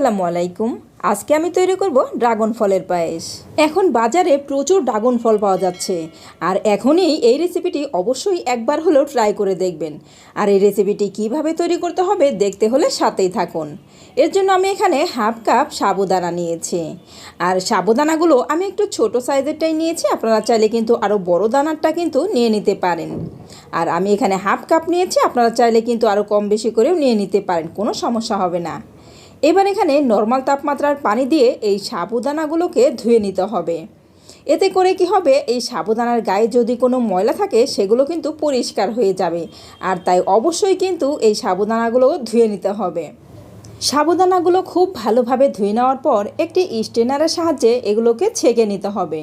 আসসালামু আলাইকুম। আজকে আমি তৈরি করব ড্রাগন ফলের পায়েস। এখন বাজারে প্রচুর ড্রাগন ফল পাওয়া যাচ্ছে। আর এখনই এই রেসিপিটি অবশ্যই একবার হলেও ট্রাই করে দেখবেন। আর এই রেসিপিটি কীভাবে তৈরি করতে হবে দেখতে হলে সাথেই থাকুন। এর জন্য আমি এখানে হাফ কাপ সাবুদানা নিয়েছি। আর সাবুদানাগুলো আমি একটু ছোট সাইজেরটাই নিয়েছি। আপনারা চাইলে কিন্তু আরও বড় দানারটা কিন্তু নিয়ে নিতে পারেন। আর আমি এখানে হাফ কাপ নিয়েছি। আপনারা চাইলে কিন্তু আরও কম বেশি করেও নিয়ে নিতে পারেন। কোনো সমস্যা হবে না। এবার এখানে নর্মাল তাপমাত্রার পানি দিয়ে এই সাবুদানাগুলোকে ধুয়ে নিতে হবে। এতে করে কি হবে? এই সাবুদানার গায়ে যদি কোনো ময়লা থাকে, সেগুলো কিন্তু পরিষ্কার হয়ে যাবে। আর তাই অবশ্যই কিন্তু এই সাবুদানাগুলো ধুয়ে নিতে হবে। সাবুদানাগুলো খুব ভালোভাবে ধুয়ে নেওয়ার পর একটি স্টেনারের সাহায্যে এগুলোকে ছেঁকে নিতে হবে।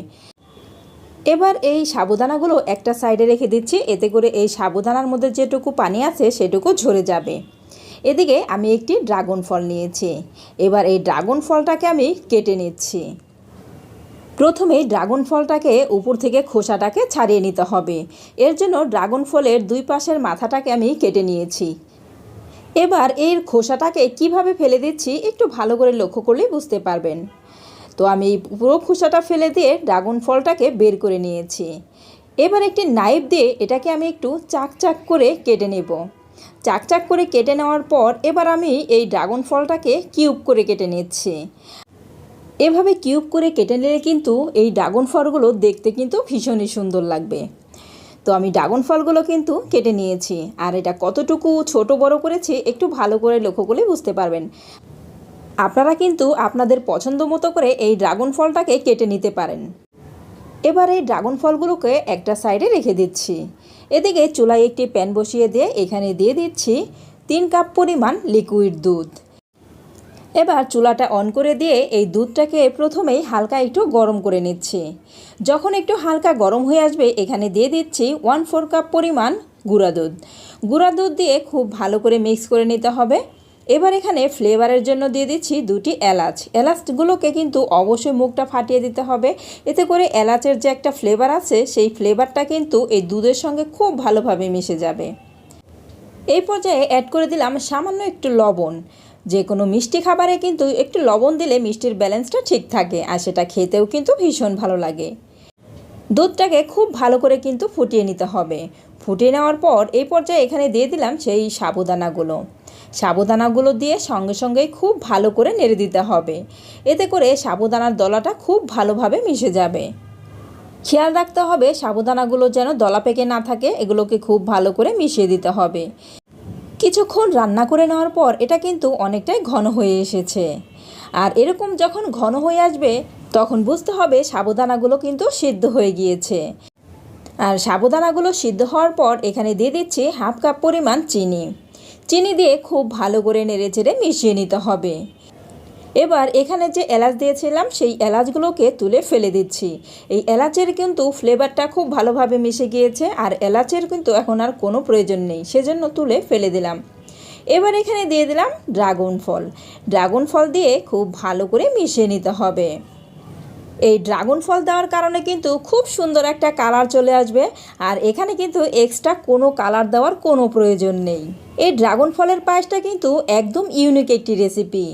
এবার এই সাবুদানাগুলো একটা সাইডে রেখে দিচ্ছি। এতে করে এই সাবুদানার মধ্যে যেটুকু পানি আছে, সেটুকু ঝরে যাবে। এদিকে আমি একটি ড্রাগন ফল নিয়েছি। এবার এই ড্রাগন ফলটাকে আমি কেটে নিচ্ছি। প্রথমেই ড্রাগন ফলটাকে উপর থেকে খোসাটাকে ছাড়িয়ে নিতে হবে। এর জন্য ড্রাগন ফলের দুই পাশের মাথাটাকে আমি কেটে নিয়েছি। এবার এর খোসাটাকে কীভাবে ফেলে দিচ্ছি একটু ভালো করে লক্ষ্য করলেই বুঝতে পারবেন। তো আমি পুরো খোসাটা ফেলে দিয়ে ড্রাগন ফলটাকে বের করে নিয়েছি। এবার একটি নাইফ দিয়ে এটাকে আমি একটু চাক চাক করে কেটে নেব। চাক চাক করে কেটে নেওয়ার পর এবার আমি এই ড্রাগন ফলটাকে কিউব করে কেটে নিচ্ছি। এভাবে কিউব করে কেটে নিলে কিন্তু এই ড্রাগন ফলগুলো দেখতে কিন্তু ভীষণই সুন্দর লাগবে। তো আমি ড্রাগন ফলগুলো কিন্তু কেটে নিয়েছি। আর এটা কতটুকু ছোট বড় করেছি একটু ভালো করে লক্ষ্য করলে বুঝতে পারবেন। আপনারা কিন্তু আপনাদের পছন্দ মতো করে এই ড্রাগন ফলটাকে কেটে নিতে পারেন। এবার এই ড্রাগন ফলগুলোকে একটা সাইডে রেখে দিচ্ছি। এদিকে চুলায় একটি প্যান বসিয়ে দিয়ে এখানে দিয়ে দিচ্ছি তিন কাপ পরিমাণ লিকুইড দুধ। এবার চুলাটা অন করে দিয়ে এই দুধটাকে প্রথমেই হালকা একটু গরম করে নিচ্ছি। যখন একটু হালকা গরম হয়ে আসবে, এখানে দিয়ে দিচ্ছি ওয়ান ফোর কাপ পরিমাণ গুঁড়া দুধ। গুঁড়া দুধ দিয়ে খুব ভালো করে মিক্স করে নিতে হবে। এবার এখানে ফ্লেভারের জন্য দিয়ে দিচ্ছি দুটি এলাচ। এলাচগুলোকে কিন্তু অবশ্যই মুখটা ফাটিয়ে দিতে হবে। এতে করে এলাচের যে একটা ফ্লেভার আছে, সেই ফ্লেভারটা কিন্তু এই দুধের সঙ্গে খুব ভালোভাবে মিশে যাবে। এই পর্যায়ে অ্যাড করে দিলাম সামান্য একটু লবণ। যে কোনো মিষ্টি খাবারে কিন্তু একটু লবণ দিলে মিষ্টির ব্যালেন্সটা ঠিক থাকে আর সেটা খেতেও কিন্তু ভীষণ ভালো লাগে। দুধটাকে খুব ভালো করে কিন্তু ফুটিয়ে নিতে হবে। ফুটিয়ে নেওয়ার পর এই পর্যায়ে এখানে দিয়ে দিলাম সেই সাবুদানাগুলো। সাবুদানাগুলো দিয়ে সঙ্গে সঙ্গেই খুব ভালো করে নেড়ে দিতে হবে। এতে করে সাবুদানার দলাটা খুব ভালোভাবে মিশে যাবে। খেয়াল রাখতে হবে সাবুদানাগুলো যেন দলা পেকে না থাকে, এগুলোকে খুব ভালো করে মিশিয়ে দিতে হবে। কিছুক্ষণ রান্না করে নেওয়ার পর এটা কিন্তু অনেকটাই ঘন হয়ে এসেছে। আর এরকম যখন ঘন হয়ে আসবে, তখন বুঝতে হবে সাবুদানাগুলো কিন্তু সিদ্ধ হয়ে গিয়েছে। আর সাবুদানাগুলো সিদ্ধ হওয়ার পর এখানে দিয়ে দিচ্ছি হাফ কাপ পরিমাণ চিনি। চিনি দিয়ে খুব ভালো করে নেড়ে চেড়ে মিশিয়ে নিতে হবে। এবার এখানে যে এলাচ দিয়েছিলাম, সেই এলাচগুলোকে তুলে ফেলে দিচ্ছি। এই এলাচের কিন্তু ফ্লেভারটা খুব ভালোভাবে মিশে গিয়েছে আর এলাচের কিন্তু এখন আর কোনো প্রয়োজন নেই, সেজন্য তুলে ফেলে দিলাম। এবার এখানে দিয়ে দিলাম ড্রাগন ফল। ড্রাগন ফল দিয়ে খুব ভালো করে মিশিয়ে নিতে হবে। এই ড্রাগন ফল দেওয়ার কারণে কিন্তু খুব সুন্দর একটা কালার চলে আসবে, আর এখানে কিন্তু এক্সট্রা কোনো কালার দেওয়ার কোনো প্রয়োজন নেই। এই ড্রাগন ফলের পায়েসটা কিন্তু একদম ইউনিক একটি রেসিপি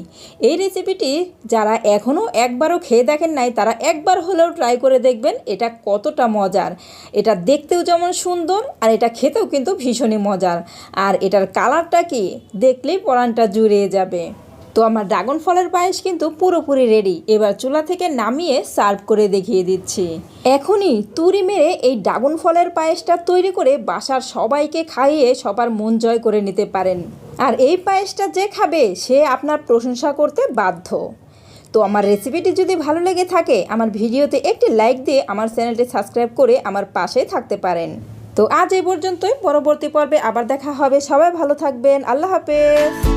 এই রেসিপিটি যারা এখনও একবারও খেয়ে দেখেন নাই, তারা একবার হলেও ট্রাই করে দেখবেন, এটা কতটা মজার। এটা দেখতেও যেমন সুন্দর, আর এটা খেতেও কিন্তু ভীষণই মজার। আর এটার কালারটা কি, দেখলেই পরানটা জুড়িয়ে যাবে। তো আমার ড্রাগন ফলের পায়েস কিন্তু পুরোপুরি রেডি এবার চুলা থেকে নামিয়ে সার্ভ করে দেখিয়ে দিচ্ছি। এখনই তুরি মেরে এই ড্রাগন ফলের পায়েসটা তৈরি করে বাসার সবাইকে খাইয়ে সবার মন জয় করে নিতে পারেন। আর এই পায়েসটা যে খাবে, সে আপনার প্রশংসা করতে বাধ্য। তো আমার রেসিপিটি যদি ভালো লেগে থাকে, আমার ভিডিওতে একটি লাইক দিয়ে আমার চ্যানেলটি সাবস্ক্রাইব করে আমার পাশেই থাকতে পারেন। তো আজ এই পর্যন্তই। পরবর্তী পর্বে আবার দেখা হবে। সবাই ভালো থাকবেন। আল্লাহ হাফেজ।